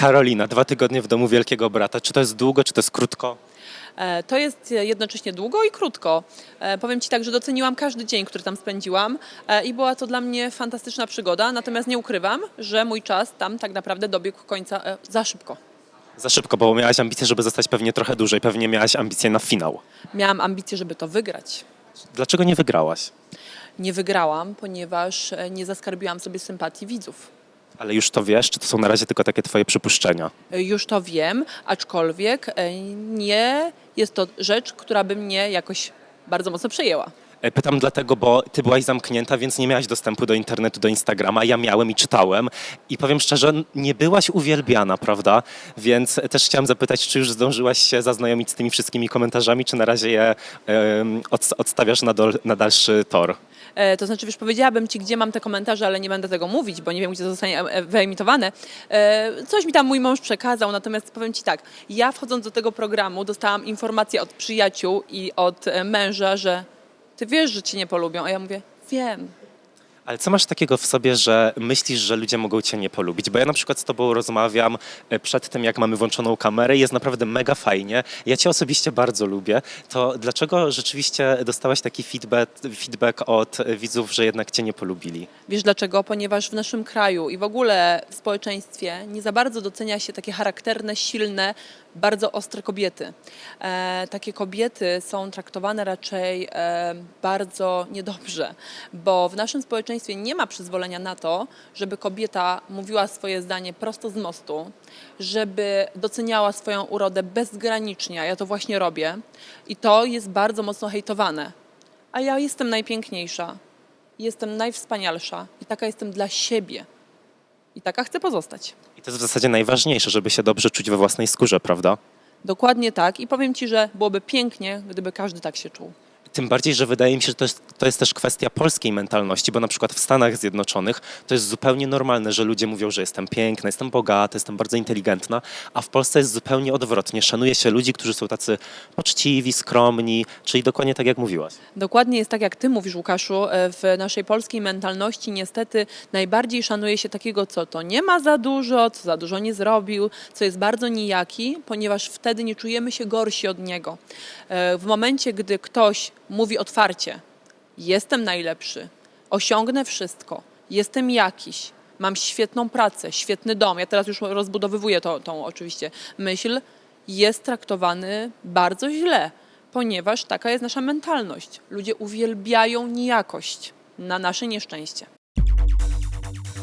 Karolina, dwa tygodnie w domu Wielkiego Brata. Czy to jest długo, czy to jest krótko? E, To jest jednocześnie długo i krótko. E, Powiem Ci tak, że doceniłam każdy dzień, który tam spędziłam e, i była to dla mnie fantastyczna przygoda, natomiast nie ukrywam, że mój czas tam tak naprawdę dobiegł końca za szybko. Za szybko, bo miałaś ambicje, żeby zostać pewnie trochę dłużej. Pewnie miałaś ambicje na finał. Miałam ambicje, żeby to wygrać. Dlaczego nie wygrałaś? Nie wygrałam, ponieważ nie zaskarbiłam sobie sympatii widzów. Ale już to wiesz, czy to są na razie tylko takie twoje przypuszczenia? E, Już to wiem, aczkolwiek e, nie jest to rzecz, która by mnie jakoś bardzo mocno przejęła. E, Pytam dlatego, bo ty byłaś zamknięta, więc nie miałaś dostępu do internetu, do Instagrama. Ja miałem i czytałem. I powiem szczerze, nie byłaś uwielbiana, prawda? Więc też chciałem zapytać, czy już zdążyłaś się zaznajomić z tymi wszystkimi komentarzami, czy na razie je od, odstawiasz na, dol, na dalszy tor? E, To znaczy, wiesz, powiedziałabym ci, gdzie mam te komentarze, ale nie będę tego mówić, bo nie wiem, gdzie to zostanie e, wyemitowane. E, Coś mi tam mój mąż przekazał, natomiast powiem ci tak, ja wchodząc do tego programu dostałam informację od przyjaciół i od męża, że ty wiesz, że cię nie polubią, a ja mówię, wiem. Ale co masz takiego w sobie, że myślisz, że ludzie mogą cię nie polubić? Bo ja na przykład z tobą rozmawiam e, przed tym, jak mamy włączoną kamerę i jest naprawdę mega fajnie. Ja cię osobiście bardzo lubię. To dlaczego rzeczywiście dostałaś taki feedback, feedback od widzów, że jednak cię nie polubili? Wiesz dlaczego? Ponieważ w naszym kraju i w ogóle w społeczeństwie nie za bardzo docenia się takie charakterne, silne, bardzo ostre kobiety. E, takie kobiety są traktowane raczej e, bardzo niedobrze, bo w naszym społeczeństwie nie ma przyzwolenia na to, żeby kobieta mówiła swoje zdanie prosto z mostu, żeby doceniała swoją urodę bezgranicznie, a ja to właśnie robię i to jest bardzo mocno hejtowane. A ja jestem najpiękniejsza, jestem najwspanialsza i taka jestem dla siebie. I taka chcę pozostać. I to jest w zasadzie najważniejsze, żeby się dobrze czuć we własnej skórze, prawda? Dokładnie tak. I powiem Ci, że byłoby pięknie, gdyby każdy tak się czuł. Tym bardziej, że wydaje mi się, że to jest, to jest też kwestia polskiej mentalności, bo na przykład w Stanach Zjednoczonych to jest zupełnie normalne, że ludzie mówią, że jestem piękna, jestem bogata, jestem bardzo inteligentna, a w Polsce jest zupełnie odwrotnie. Szanuje się ludzi, którzy są tacy poczciwi, skromni, czyli dokładnie tak jak mówiłaś. Dokładnie jest tak, jak Ty mówisz, Łukaszu. E, W naszej polskiej mentalności niestety najbardziej szanuje się takiego, co to nie ma za dużo, co za dużo nie zrobił, co jest bardzo nijaki, ponieważ wtedy nie czujemy się gorsi od niego. E, W momencie, gdy ktoś mówi otwarcie, jestem najlepszy, osiągnę wszystko, jestem jakiś, mam świetną pracę, świetny dom, ja teraz już rozbudowywuję to, tą oczywiście myśl, jest traktowany bardzo źle, ponieważ taka jest nasza mentalność. Ludzie uwielbiają nijakość na nasze nieszczęście.